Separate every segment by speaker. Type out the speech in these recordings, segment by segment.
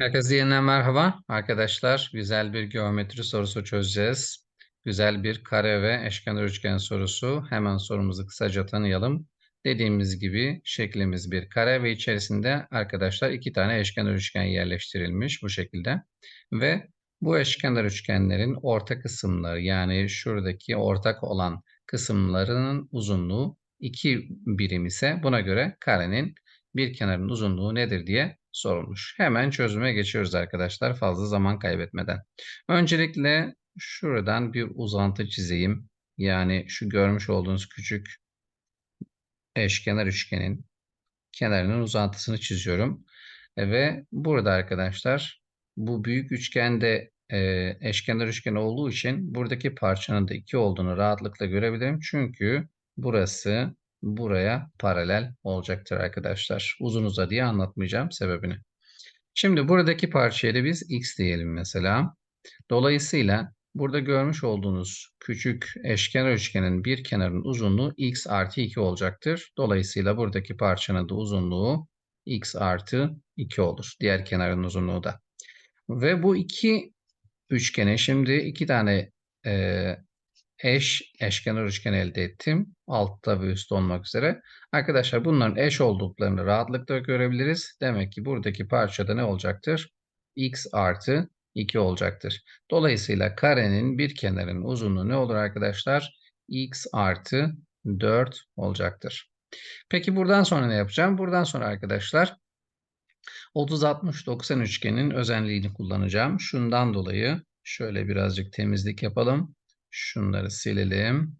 Speaker 1: Herkese yeniden merhaba. Arkadaşlar güzel bir geometri sorusu çözeceğiz. Güzel bir kare ve eşkenar üçgen sorusu. Hemen sorumuzu kısaca tanıyalım. Dediğimiz gibi şeklimiz bir kare ve içerisinde arkadaşlar iki tane eşkenar üçgen yerleştirilmiş bu şekilde. Ve bu eşkenar üçgenlerin orta kısımları yani şuradaki ortak olan kısımlarının uzunluğu 2 birim ise buna göre karenin bir kenarın uzunluğu nedir diye sorulmuş. Hemen çözüme geçiyoruz arkadaşlar fazla zaman kaybetmeden. Öncelikle şuradan bir uzantı çizeyim. Yani şu görmüş olduğunuz küçük eşkenar üçgenin kenarının uzantısını çiziyorum. E, ve burada arkadaşlar bu büyük üçgende e, eşkenar üçgen olduğu için buradaki parçanın da 2 olduğunu rahatlıkla görebilirim. Çünkü burası buraya paralel olacaktır arkadaşlar. Uzun uzadıya anlatmayacağım sebebini. Şimdi buradaki parçaya da biz x diyelim mesela. Dolayısıyla burada görmüş olduğunuz küçük eşkenar üçgenin bir kenarın uzunluğu x artı 2 olacaktır. Dolayısıyla buradaki parçanın da uzunluğu x artı 2 olur. Diğer kenarın uzunluğu da. Ve bu iki üçgene şimdi iki tane e, eş eşkenar üçgen elde ettim. Altta ve üstte olmak üzere. Arkadaşlar bunların eş olduklarını rahatlıkla görebiliriz. Demek ki buradaki parçada ne olacaktır? x artı 2 olacaktır. Dolayısıyla karenin bir kenarının uzunluğu ne olur arkadaşlar? x artı 4 olacaktır. Peki buradan sonra ne yapacağım? Buradan sonra arkadaşlar 30-60-90 üçgenin özelliğini kullanacağım. Şundan dolayı şöyle birazcık temizlik yapalım. Şunları silelim.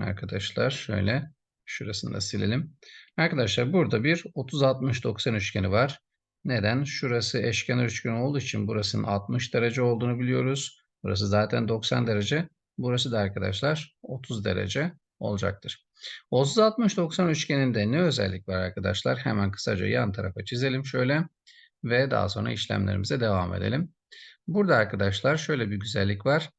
Speaker 1: Arkadaşlar şöyle şurasını da silelim. Arkadaşlar burada bir 30-60-90 üçgeni var. Neden? Şurası eşkenar üçgen olduğu için burasının 60 derece olduğunu biliyoruz. Burası zaten 90 derece. Burası da arkadaşlar 30 derece olacaktır. 30-60-90 üçgeninde ne özellik var arkadaşlar? Hemen kısaca yan tarafa çizelim şöyle ve daha sonra işlemlerimize devam edelim. Burada arkadaşlar şöyle bir güzellik var.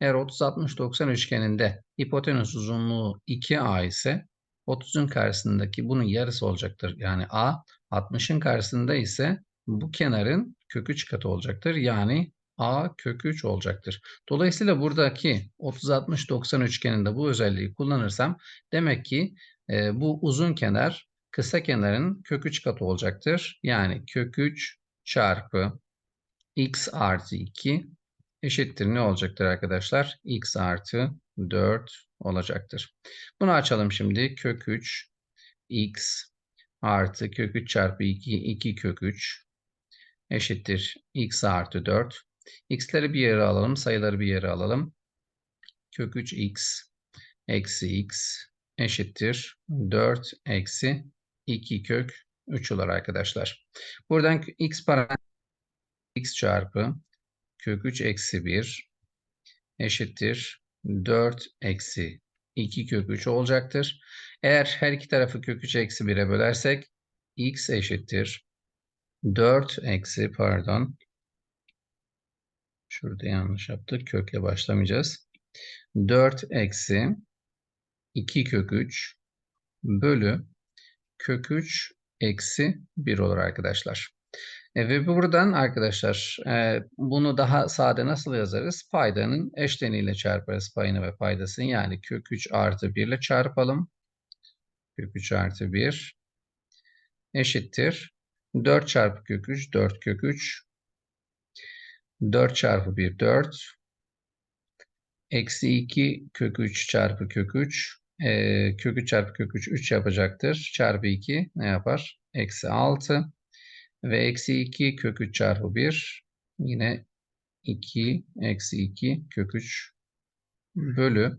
Speaker 1: Eğer 30-60-90 üçgeninde hipotenüs uzunluğu 2A ise 30'un karşısındaki bunun yarısı olacaktır. Yani A 60'ın karşısında ise bu kenarın kök 3 katı olacaktır. Yani A kök 3 olacaktır. Dolayısıyla buradaki 30-60-90 üçgeninde bu özelliği kullanırsam demek ki e, bu uzun kenar kısa kenarın kök 3 katı olacaktır. Yani kök 3 çarpı x artı 2 eşittir ne olacaktır arkadaşlar? x artı 4 olacaktır. Bunu açalım şimdi. Kök 3 x artı kök 3 çarpı 2 2 kök 3 eşittir x artı 4. x'leri bir yere alalım. Sayıları bir yere alalım. Kök 3 x eksi x eşittir 4 eksi 2 kök 3 olur arkadaşlar. Buradan x parantez x çarpı kök 3 eksi 1 eşittir 4 eksi 2 kök 3 olacaktır. Eğer her iki tarafı kök 3 eksi 1'e bölersek x eşittir 4 eksi pardon şurada yanlış yaptık kökle başlamayacağız. 4 eksi 2 kök 3 bölü kök 3 eksi 1 olur arkadaşlar. E, ve buradan arkadaşlar e, bunu daha sade nasıl yazarız? Paydanın eşleniyle çarparız payını ve paydasını. Yani kök 3 artı 1 ile çarpalım. Kök 3 artı 1 eşittir. 4 çarpı kök 3 4 kök 3 4 çarpı 1 4 eksi 2 kök 3 çarpı kök 3 e, kök 3 çarpı kök 3 3 yapacaktır. Çarpı 2 ne yapar? Eksi 6 ve eksi 2 kök 3 çarpı 1 yine 2 eksi 2 kök 3 bölü.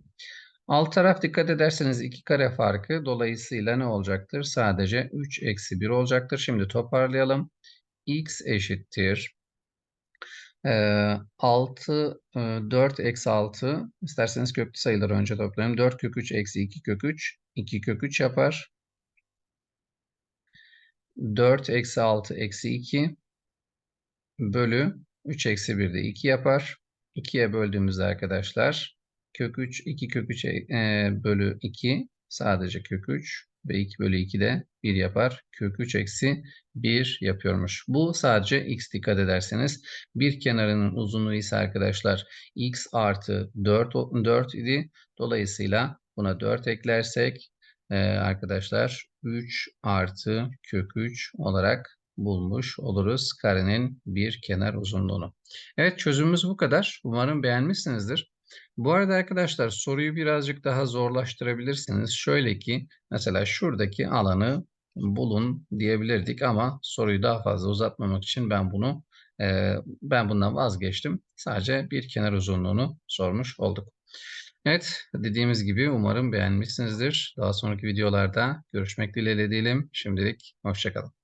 Speaker 1: Alt taraf dikkat ederseniz 2 kare farkı dolayısıyla ne olacaktır? Sadece 3 eksi 1 olacaktır. Şimdi toparlayalım. x eşittir. 6, 4 eksi 6 isterseniz köklü sayıları önce toplayalım. 4 kök 3 eksi 2 kök 3 2 kök 3 yapar. 4 eksi 6 eksi 2 bölü 3 eksi 1 de 2 yapar. 2'ye böldüğümüzde arkadaşlar kök 3 2 kök 3 e, bölü 2 sadece kök 3 ve 2 bölü 2 de 1 yapar. Kök 3 eksi 1 yapıyormuş. Bu sadece x dikkat ederseniz. Bir kenarının uzunluğu ise arkadaşlar x artı 4, 4 idi. Dolayısıyla buna 4 eklersek e, arkadaşlar 3 artı kök 3 olarak bulmuş oluruz karenin bir kenar uzunluğunu. Evet çözümümüz bu kadar. Umarım beğenmişsinizdir. Bu arada arkadaşlar soruyu birazcık daha zorlaştırabilirsiniz. Şöyle ki mesela şuradaki alanı bulun diyebilirdik ama soruyu daha fazla uzatmamak için ben bunu e, ben bundan vazgeçtim. Sadece bir kenar uzunluğunu sormuş olduk. Evet dediğimiz gibi umarım beğenmişsinizdir. Daha sonraki videolarda görüşmek dileğiyle diyelim. Şimdilik hoşçakalın.